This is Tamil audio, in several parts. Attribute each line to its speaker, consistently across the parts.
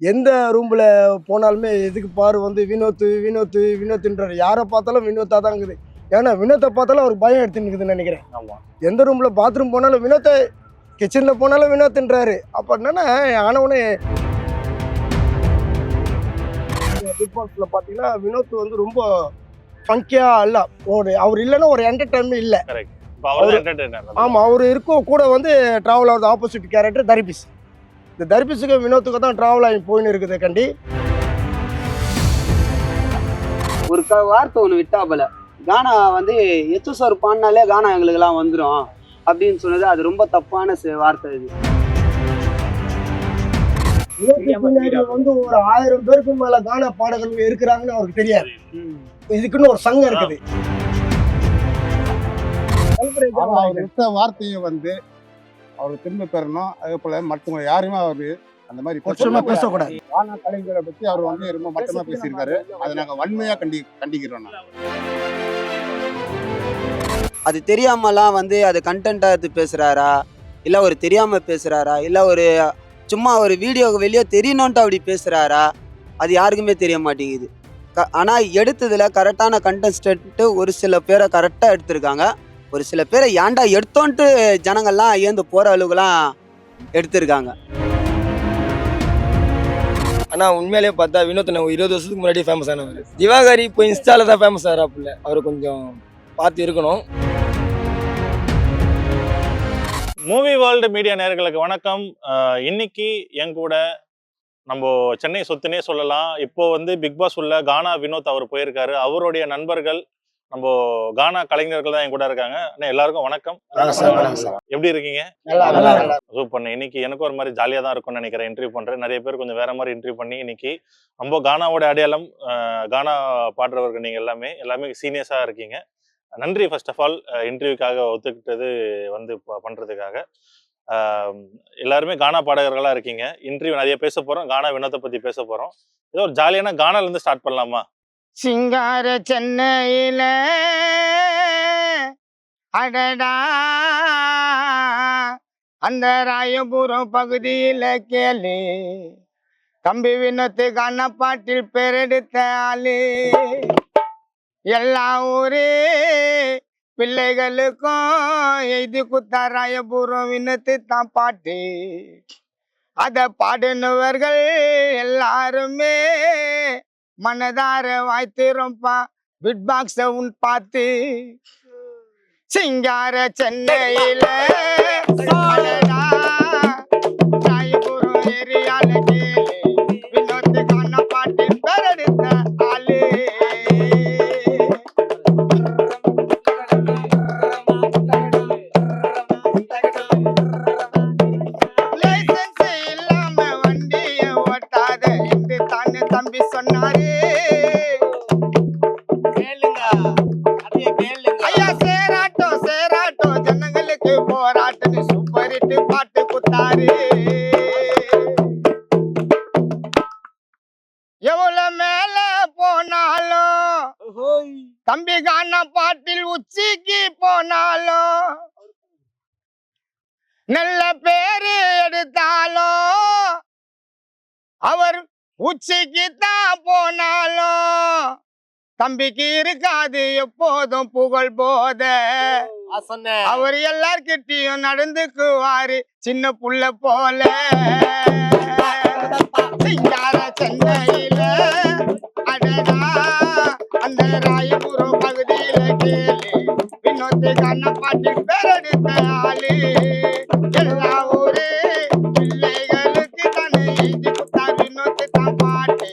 Speaker 1: எந்த ரூமில் போனாலுமே எதுக்கு பாரு வந்து வினோத்து வினோத்து வினோத்துன்றாரு. யாரை பார்த்தாலும் வினோத்தா தான் இருக்குது. ஏன்னா வினோத்தை பார்த்தாலும் அவருக்கு பயம் எடுத்துன்னு நினைக்கிறேன்.
Speaker 2: ஆமா.
Speaker 1: எந்த ரூமில் பாத்ரூம் போனாலும் வினோத்தை கிச்சனில் போனாலும் வினோத்துன்றாரு. அப்போ என்னன்னா ஆனவனே பிக் பாக்ஸில் பார்த்தீங்கன்னா வினோத் வந்து ரொம்ப ஃபங்கியாக அல்ல ஒரு அவர் இல்லைன்னா ஒரு என்டர்டைன்மெண்ட் இல்லை.
Speaker 2: அவர்
Speaker 1: ஆமாம் அவர் இருக்கும் கூட வந்து ட்ராவல் ஆகுது ஆப்போசிட் கேரக்டர் தரிபிஸ் இந்த தரிபிஸுக்கு வினோத்துக்கு தான் ட்ராவல் ஆகி போயின்னு இருக்குது கண்டி.
Speaker 3: ஒரு க வார்த்தை ஒன்று விட்டாப்பல கானா வந்து எச்சு சார் பாடினாலே கானா எங்களுக்கெல்லாம் வந்துடும் அப்படின்னு சொன்னது அது ரொம்ப தப்பான ச- வார்த்தை இது.
Speaker 1: பின்னாடி வந்து ஒரு ஆயிரம் பேருக்கு மேல கானா பாடகர்கள் இருக்கிறாங்கன்னு அவருக்கு தெரியாது. இதுக்குன்னு ஒரு சங்கம் இருக்குது.
Speaker 4: விட்ட வார்த்தையும் வந்து அவர் திரும்ப பெறணும். அதே போல மற்றவங்க யாருமே அவரு அந்த மாதிரி
Speaker 1: பேசக்கூடாது.
Speaker 4: வான கலைஞரை பத்தி அவர் வந்து ரொம்ப மட்டமா பேசியிருக்காரு. அதை நாங்க வன்மையா கண்டி கண்டிக்கிறோம்.
Speaker 3: அது தெரியாமலாம் வந்து அது கண்டென்ட்டா எடுத்து பேசுறாரா? இல்ல ஒரு தெரியாம பேசுறாரா? இல்ல ஒரு சும்மா ஒரு வீடியோ வெளியே தெரியணுன்ட்டு அப்படி பேசுறாரா? அது யாருக்குமே தெரிய மாட்டேங்குது. க ஆனால் எடுத்ததுல கரெக்டான கண்டஸ்டன்ட்டு ஒரு சில பேரை கரெக்டாக எடுத்திருக்காங்க. ஒரு சில பேரை ஏன்டா எடுத்தோன்ட்டு ஜனங்கள்லாம் ஏந்து போகிற அளவுக்குலாம் எடுத்திருக்காங்க.
Speaker 5: ஆனா உண்மையிலேயே பார்த்தா வினோத் ஒரு இருபது வருஷத்துக்கு முன்னாடி ஃபேமஸ் ஆனவர். திவாகரி இப்போ இன்ஸ்டால தான் ஃபேமஸ் ஆகிறாப்புல. அவர் கொஞ்சம் பார்த்து இருக்கணும்.
Speaker 2: மூவி வேர்ல்டு மீடியா நேயர்களுக்கு வணக்கம். இன்னைக்கு என் கூட நம்ம சென்னை சொத்துனே சொல்லலாம். இப்போ வந்து பிக் பாஸ் உள்ள கானா வினோத் அவர் போயிருக்காரு. அவருடைய நண்பர்கள் நம்ம கானா கலைஞர்கள் தான் என் கூட இருக்காங்க. அண்ணா, எல்லாருக்கும் வணக்கம். எப்படி இருக்கீங்க? சூப்பர் இன்னைக்கு எனக்கு ஒரு மாதிரி ஜாலியாக தான் இருக்கும்னு நினைக்கிறேன். இன்டர்வியூ பண்றேன். நிறைய பேர் கொஞ்சம் வேற மாதிரி இன்டர்வியூ பண்ணி இன்னைக்கு நம்ம கானாவோட அடையாளம் கானா பாடுறவர்கள் நீங்க எல்லாமே எல்லாமே சீனியர்ஸா இருக்கீங்க. நன்றி ஃபர்ஸ்ட் ஆஃப் ஆல் இன்டர்வியூக்காக ஒத்துக்கிட்டது வந்து பண்றதுக்காக. எல்லாருமே கானா பாடகர்களா இருக்கீங்க. இன்டர்வியூ நிறைய பேச போறோம். கானா வினோத்தை பத்தி பேச போறோம். ஏதோ ஒரு ஜாலியான கானால இருந்து ஸ்டார்ட் பண்ணலாமா?
Speaker 6: சிங்கார சென்னையில. அடடா. அந்த ராயபுரம் பகுதியில கேளு. தம்பி வினத்து கண்ணப்பாட்டில் பெரெடுத்த ஆளு. எல்லா ஊரே பிள்ளைகளுக்கும் எழுதி குத்தா ராயபுரம் வினத்து தான் பாட்டு. அத பாடினவர்கள் எல்லாருமே மனதார வாய்த்திரும்பா பிட் பாக்ஸ் உன் பார்த்து சிங்கார சென்னையில அடடா, ராயபுரம் ஏரியால கேளு. வினோத்து பாட்டு பெறெடுத்த ஆளு. லைசென்ஸ் இல்லாம வண்டிய ஓட்டாத. என்று தானே தம்பி சொன்னாரு. தம்பி கான பாட்டில் உச்சிக்கு போனாலும் நல்ல பேரு எடுத்தாலும் அவர் உச்சிக்கு தான் போனாலும் தம்பிக்கு இருக்காது எப்போதும் புகழ் போத. அவர் எல்லார்கிட்டயும் நடந்துக்குவாரு சின்ன புள்ள போல. சென்னையில அந்த ராயபுரம் பகுதியில கேளு. வினோத்து கண்ணப்பாட்டி பேரெடுத்த ஆளு. எல்லா ஊரு பிள்ளைகளுக்கு தானே எழுதி கொடுத்தா வினோத்து தான் பாட்டு.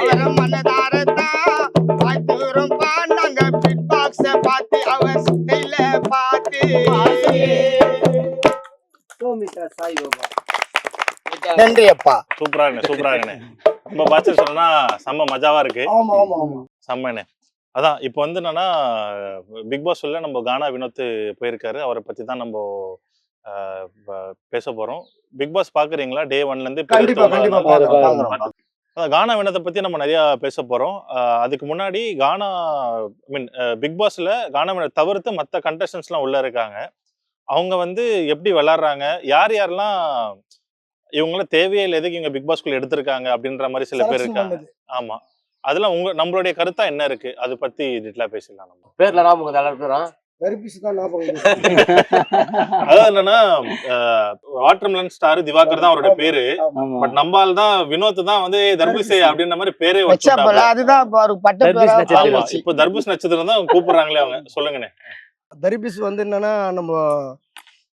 Speaker 6: அவர மனதாரத்தான் பார்த்துரும் நாங்க பிட் பாக்ஸ பார்த்து அவர் ஸ்டைல பார்த்து.
Speaker 1: நன்றி அப்பா
Speaker 2: சூப்பரா சூப்பரா நம்ம பாச்சு சொன்னா செம்ம மஜாவா இருக்கு.
Speaker 1: ஆமா ஆமா ஆமா.
Speaker 2: செம்மண்ணே. அதான் இப்போ வந்து என்னன்னா பிக் பாஸ் உள்ள நம்ம கானா வினோத் போயிருக்காரு. அவரை பத்தி தான் நம்ம பேச போறோம். பிக் பாஸ் பாக்குறீங்களா? டே ஒன்ல இருந்து கானா வினத்தை பத்தி நம்ம நிறைய பேச போறோம். அதுக்கு முன்னாடி கானா ஐ மீன் பிக் பாஸ்ல கானா வினத்தை தவிர்த்து மற்ற கண்டஸ்டன்ஸ்லாம் உள்ள இருக்காங்க. அவங்க வந்து எப்படி விளையாடுறாங்க யார் யாரெல்லாம் இவங்கள தேவையே இல்லை எதுக்கு இவங்க பிக் பாஸ்குள்ள எடுத்திருக்காங்க? அப்படின்ற மாதிரி சில பேர் இருக்காங்க. ஆமா. அதெல்லாம் உங்க நம்மளுடைய கருத்தா என்ன இருக்கு? அதை பத்தி டீட்டெயிலா பேசலாம் நம்ம.
Speaker 7: பேர்ல ஞாபகம்
Speaker 1: வருது.
Speaker 2: அதாவது என்னன்னா வாட்டர்மெலன் ஸ்டார் திவாகர் தான் அவரோட பேரு. பட் நம்பால் தான் வினோத் தான் வந்து தர்பூசே அப்படின்ற மாதிரி பேரே
Speaker 6: அதுதான் இப்ப
Speaker 7: தர்பீஸ் நட்சத்திரம்.
Speaker 2: தான் கூப்பிடுறாங்களே அவங்க. சொல்லுங்கண்ணே.
Speaker 1: தர்பீஸ் வந்து என்னன்னா நம்ம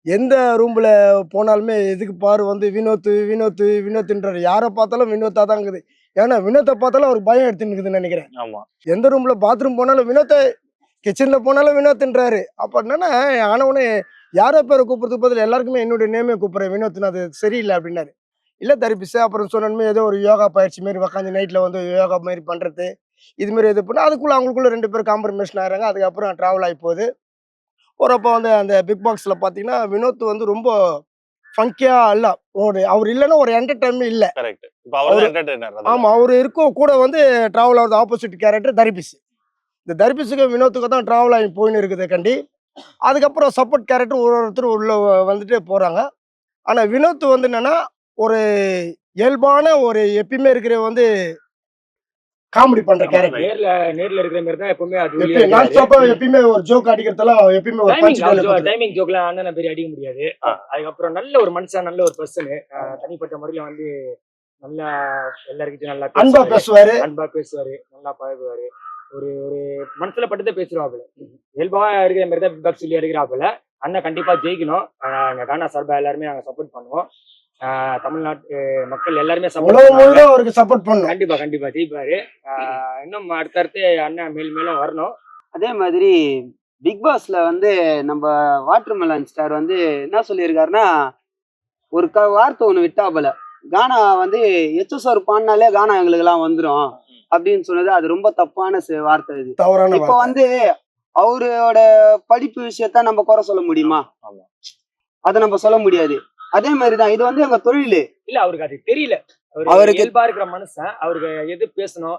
Speaker 1: எந்த ரூம்ல போனாலுமே எதுக்கு பாரு வந்து வினோத் வினோத் வினோத்ன்றாரு யாரை பார்த்தாலும் வினோத்தா தான் இருக்குது. ஏன்னா வினோத்தை பார்த்தாலும் அவருக்கு பயம் எடுத்துன்னு நினைக்கிறேன்.
Speaker 2: ஆமா.
Speaker 1: எந்த ரூம்ல பாத்ரூம் போனாலும் வினோத்தை கிச்சன்ல போனாலும் வினோத்ன்றாரு அப்ப என்னன்னா ஆனவனே யாரோ பேரை கூப்பிடுறதுக்கு பதில் எல்லாருக்குமே என்னுடைய நேமே கூப்பிடுறேன். வினோத்னு அது சரியில்லை அப்படின்னாரு. இல்ல தரிப்பிஸ் அப்புறம் சொன்னோமே ஏதோ ஒரு யோகா பயிற்சி மாரி உக்காந்து நைட்ல வந்து யோகா மாதிரி பண்றது இது மாதிரி இது பண்ணா அதுக்குள்ள அவங்களுக்குள்ள ரெண்டு பேரும் காம்ப்ரமைஷன் ஆகிறாங்க. அதுக்கப்புறம் டிராவல் ஆகி போகுது. போகிறப்ப வந்து அந்த பிக் பாக்ஸில் பார்த்தீங்கன்னா வினோத் வந்து ரொம்ப ஃபங்கியா இல்ல. ஒரு அவர் இல்லைன்னா ஒரு என்டர்டைன்மெண்ட் இல்லை.
Speaker 2: கரெக்ட் இப்போ அவர் என்டர்டைனர்
Speaker 1: ஆமாம் அவர் இருக்கும் கூட வந்து ட்ராவல் ஆகுது. ஆப்போசிட் கேரக்டர் தரிபிஸ். இந்த தரிபிஸுக்கு வினோத்துக்கு தான் ட்ராவல் ஆகி போயின்னு இருக்குது கண்டி. அதுக்கப்புறம் சப்போர்ட் கேரக்டர் ஒரு ஒருத்தர் உள்ள வந்துட்டு போகிறாங்க ஆனால் வினோத் வந்து என்னன்னா ஒரு இயல்பான ஒரு எப்பயுமே இருக்கிற வந்து காமெடி பண்ணுற கேரக்டர்
Speaker 8: நேர்ல நேர்ல இருக்கிற மாதிரி தான் எப்பவுமே அது
Speaker 1: நான் ஸ்டாப்பாக எப்பயுமே ஒரு ஜோக் அடிக்கிறதெல்லாம் எப்பயுமே ஒரு கொடுத்துரு.
Speaker 8: டைமிங் ஜோக்லாம் அண்ணன் பெரிய அடிக்க முடியாது. அதுக்கப்புறம் நல்ல ஒரு மனுஷன் நல்ல ஒரு பர்சன் தனிப்பட்ட முறையில வந்து நல்லா எல்லாருக்கிட்டையும் நல்லா
Speaker 1: அன்பா
Speaker 8: பேசுவாரு. அன்பா பேசுவாரு. நல்லா பழகுவாரு. ஒரு ஒரு மனசுல பட்டதை பேசுவாப்புல இயல்பா இருக்கிற மாதிரி தான் பிக் பாஸ் சொல்லி எடுக்கிறாப்புல அண்ணன் கண்டிப்பா ஜெயிக்கணும். எங்க கானா சார்பா எல்லாருமே நாங்க சப்போர்ட் பண்ணுவோம். தமிழ்நாட்டு மக்கள் எல்லாருமே
Speaker 1: அவருக்கு சப்போர்ட் பண்ணும்
Speaker 8: கண்டிப்பா கண்டிப்பா ஜெயிப்பாரு ஆஹ் இன்னும் அடுத்தடுத்து அண்ணன் மேல் மேலும் வரணும்.
Speaker 3: அதே மாதிரி பிக் பாஸ்ல வந்து நம்ம வாட்டர்மெலன் ஸ்டார் வந்து என்ன சொல்லியிருக்காருன்னா ஒரு க வார்த்தை ஒன்று விட்டாபல கானா வந்து எச்எஸ்ஆர் பாடினாலே கானா எங்களுக்கெல்லாம் வந்துடும் அப்படின்னு சொன்னது அது ரொம்ப தப்பான வார்த்தை இது இப்போ. வந்து அவரோட படிப்பு விஷயத்த நம்ம குறை சொல்ல முடியுமா. அதை நம்ம சொல்ல முடியாது. அதே மாதிரி தான் இது வந்து எங்க தொழில்.
Speaker 8: இல்ல அவருக்கு அது தெரியல. அவரு
Speaker 3: அவருக்கு-
Speaker 8: இயல்பா இருக்கிற மனுஷன் அவருக்கு எது பேசணும்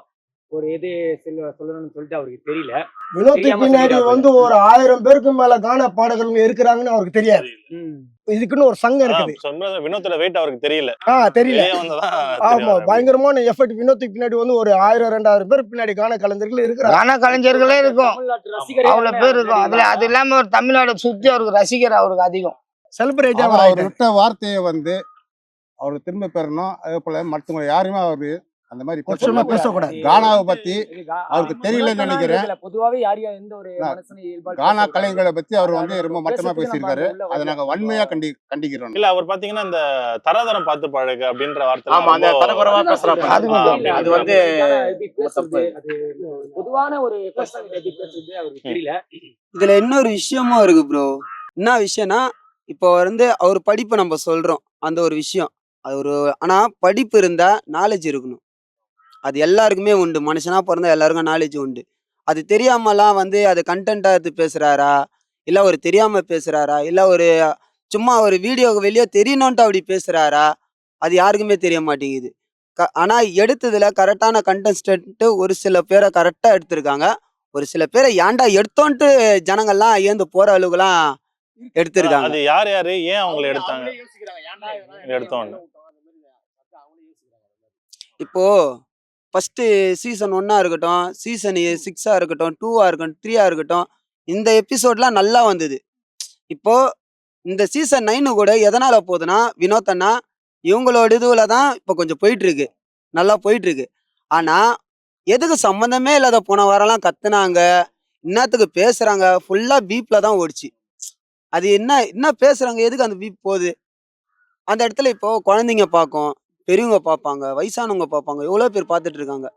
Speaker 8: ஒரு எது சொல்ல சொல்லணும்னு சொல்லிட்டு அவருக்கு தெரியல.
Speaker 1: வினோத்துக்கு பின்னாடி. வந்து ஒரு ஆயிரம் பேருக்கு மேல கான பாடகர்கள் இருக்கிறாங்கன்னு அவருக்கு தெரியாது. இதுக்குன்னு ஒரு சங்கம் இருக்குது.
Speaker 2: வினோத்தோட வெயிட் அவருக்கு தெரியல.
Speaker 1: ஆ தெரியல. ஆமா. பயங்கரமான எஃபர்ட் வினோத்துக்கு பின்னாடி வந்து ஒரு ஆயிரம் ரெண்டாயிரம் பேர் பின்னாடி கான கலைஞர்கள் இருக்கிறாங்க.
Speaker 6: கான கலைஞர்களே இருக்கும். அவ்வளவு பேர் இருக்கும். அதுல அது இல்லாம ஒரு தமிழ்நாடு சுத்தி அவருக்கு ரசிகர் அவருக்கு அதிகம்.
Speaker 1: செலிபிரேட்
Speaker 4: அவர் அவர் விட்ட வார்த்தையை வந்து அவர் திரும்ப பெறணும். அதே போல மற்றவங்க யாருமே அவரு அந்த மாதிரி பேசக்கூடாது. கானாவை பத்தி அவருக்கு தெரியலன்னு நினைக்கிறேன்.
Speaker 8: இதுல பொதுவாவே யாரையும் எந்த ஒரு
Speaker 4: கானா. கலைஞர்களை பத்தி அவர் வந்து ரொம்ப மட்டமா பேசியிருக்காரு. அதை நாங்க வன்மையா கண்டி கண்டிக்கிறோம்.
Speaker 2: இல்ல அவர் பாத்தீங்கன்னா இந்த தராதரம் பார்த்து பழகு அப்படின்ற வார்த்தை
Speaker 7: ஆமா அந்த தரக்குறவா
Speaker 8: சொல்றேன்.
Speaker 6: அது
Speaker 2: வந்து-
Speaker 8: பொதுவான ஒரு
Speaker 3: இதுல இன்னொரு விஷயமும் இருக்கு ப்ரோ என்ன விஷயம்னா இப்போ வந்து அவர் படிப்பை நம்ம சொல்றோம். அந்த ஒரு விஷயம். அது ஒரு ஆனா படிப்பு இருந்தா நாலேஜ் இருக்கணும். அது எல்லாருக்குமே உண்டு. மனுஷனா பிறந்தா எல்லாருக்கும் நாலேஜ் உண்டு. அது தெரியாமலாம் வந்து அது கண்டென்ட்டா எடுத்து பேசுறாரா? இல்ல ஒரு தெரியாம பேசுறாரா? இல்ல ஒரு சும்மா ஒரு வீடியோ வெளியே தெரியணுன்ட்டு அப்படி பேசுறாரா? அது யாருக்குமே தெரிய மாட்டேங்குது. க- ஆனால் எடுத்ததில் கரெக்டான கண்டஸ்டன்ட் ஒரு சில பேரை கரெக்டாக எடுத்திருக்காங்க. ஒரு சில பேரை ஏன்டா எடுத்தோன்ட்டு ஜனங்கள்லாம் ஏந்து போகிற அளவுக்குலாம் எடுத்திருக்காங்க.
Speaker 2: அது யார் யாரு? ஏன் அவங்களை எடுத்தாங்க? எடுத்தோன்னு
Speaker 3: இப்போ ஃபர்ஸ்ட் சீசன் ஒன்னா இருக்கட்டும் சீசன் சிக்ஸா இருக்கட்டும் டூவா இருக்கட்டும் த்ரீயா இருக்கட்டும் இந்த எபிசோட்லாம் நல்லா வந்தது. இப்போ இந்த சீசன் நைனு கூட எதனால போகுதுன்னா வினோத் அண்ணா இவங்களோட இதுல தான் இப்போ கொஞ்சம் போயிட்டு இருக்கு நல்லா போயிட்டு இருக்கு ஆனா எதுக்கு சம்மந்தமே இல்லாத போன வாரம்லாம் கத்துனாங்க என்னத்துக்கு பேசுறாங்க ஃபுல்லா பீப்ல தான் ஓடிச்சு. அது என்ன என்ன பேசுறாங்க எதுக்கு அந்த வீப் போகுது? அந்த இடத்துல இப்போ குழந்தைங்க பார்க்கும் பெரியவங்க பார்ப்பாங்க வயசானவங்க பார்ப்பாங்க எவ்வளோ பேர் பார்த்துட்டு இருக்காங்க.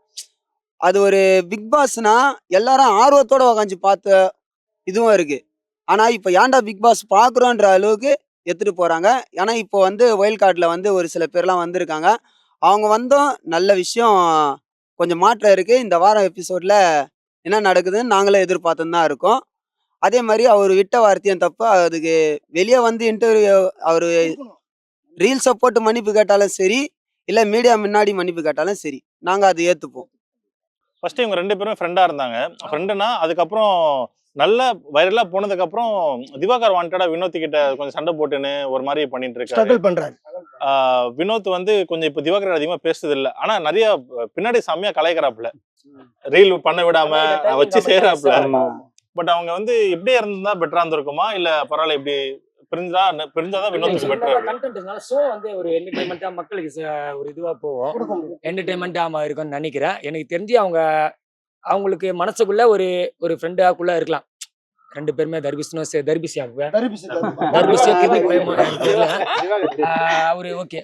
Speaker 3: அது ஒரு பிக் பாஸ்னா எல்லாரும் ஆர்வத்தோட உக்காந்து பார்த்த இதுவும் இருக்கு. ஆனா இப்போ ஏன்டா பிக் பாஸ் பார்க்குறோன்ற அளவுக்கு எடுத்துட்டு போறாங்க. ஏன்னா இப்போ வந்து ஒயில் கார்டில் வந்து ஒரு சில பேர்லாம் வந்திருக்காங்க. அவங்க வந்தோம் நல்ல விஷயம் கொஞ்சம் மாற்றம் இருக்கு. இந்த வாரம் எபிசோட்ல என்ன நடக்குதுன்னு நாங்களே எதிர்பார்த்துன்னு தான் இருக்கோம். அதே மாதிரி அவர் விட்ட வார்த்தையும் தப்பு அதுக்கு வெளியே வந்து இன்டர்வியூ அவர் ரீல்ஸை போட்டு மன்னிப்பு கேட்டாலும் சரி இல்லை மீடியா முன்னாடி மன்னிப்பு கேட்டாலும் சரி நாங்கள் அதை ஏற்றுப்போம்
Speaker 2: ஃபர்ஸ்ட் இவங்க ரெண்டு பேரும் ஃப்ரெண்டா இருந்தாங்க. ஃப்ரெண்டுனா அதுக்கப்புறம் நல்ல வைரலா போனதுக்கு அப்புறம் திவாகர் வாண்டடா வினோத் கிட்ட கொஞ்சம் சண்டை போட்டுன்னு ஒரு மாதிரி பண்ணிட்டு இருக்காரு.
Speaker 1: ஸ்ட்ரகிள் பண்றாரு.
Speaker 2: வினோத் வந்து கொஞ்சம் இப்ப திவாகர் அதிகமா பேசுறது இல்ல. ஆனா நிறைய பின்னாடி செம்மையா கலாய்க்கிறாப்புல. ரீல் பண்ண விடாம வச்சு செய்யறாப்புல பட் அவங்க வந்து இப்படியே இருந்தா பெட்டரா இருந்திருக்குமா? இல்ல பரவாயில்ல இப்படி பிரிஞ்சா பிரிஞ்சாதான் வினோத் பெட்டரா
Speaker 8: கண்டென்ட்னால ஷோ வந்து ஒரு என்டர்டைன்மெண்ட்டாக மக்களுக்கு ஒரு இதுவாக போகும். என்டர்டைன்மெண்ட்டாக இருக்கும்னு நினைக்கிறேன். எனக்கு தெரிஞ்சு அவங்க அவங்களுக்கு மனசுக்குள்ள ஒரு ஒரு ஃப்ரெண்டாக்குள்ள இருக்கலாம். ரெண்டு பேருமே தர்பிஸ்னும் சே- தர்பிசி ஆகுவேன் தர்பிசியோ அவரு ஓகே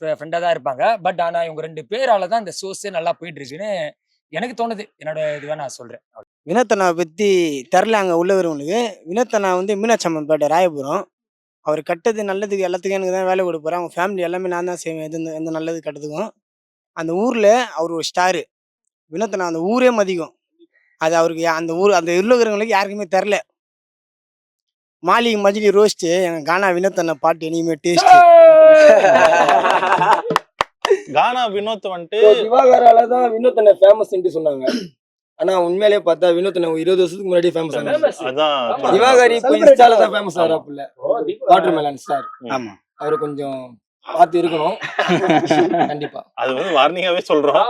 Speaker 8: ஃப்ரெண்டாக தான் இருப்பாங்க. பட் ஆனால் இவங்க ரெண்டு பேரால தான் இந்த ஷோஸே நல்லா போயிட்டு இருக்குன்னு எனக்கு தோணுது. என்னோட இதுவாக நான் சொல்றேன்.
Speaker 7: வினோத்தனை பற்றி தெரில அங்கே உள்ளவர்களுக்கு வினோத்தனா வந்து மீனாட்சி அம்மன் பேட்டை ராயபுரம். அவர் கட்டது நல்லதுக்கு எல்லாத்துக்கும் எனக்கு தான் வேலை கொடுப்பாரு. அவங்க ஃபேமிலி எல்லாமே நான் தான் செய்வேன். எது எந்த நல்லது கட்டதுக்கும். அந்த ஊரில் அவர் ஒரு ஸ்டாரு வினோத்தனா அந்த ஊரே மதிக்கும். அது அவருக்கு அந்த ஊர் அந்த உள்ளவர்களுக்கு யாருக்குமே தெரில. மாலிக் மஜிலி ரோஸ்ட்டு எங்கள் கானா வினோத்தனை பாட்டு இனிமே டேஸ்ட்
Speaker 2: கானா வினோத் வந்துட்டு
Speaker 5: திவாகரால தான் வினோத்தனை ஃபேமஸ் சொன்னாங்க. ஆனா உண்மையிலேயே பார்த்தா வினோத்தனை ஒரு இருபது வருஷத்துக்கு முன்னாடி ஃபேமஸ் ஆனாங்க
Speaker 2: அதான்.
Speaker 5: திவாகரி இப்போ இன்ஸ்டால தான் ஃபேமஸ் ஆகிறாப்புல வாட்டர் மேலன் ஸ்டார்
Speaker 7: ஆமா.
Speaker 5: அவர் கொஞ்சம் பார்த்து இருக்கணும். கண்டிப்பா.
Speaker 2: அது வந்து வார்னிங்காவே சொல்றோம்.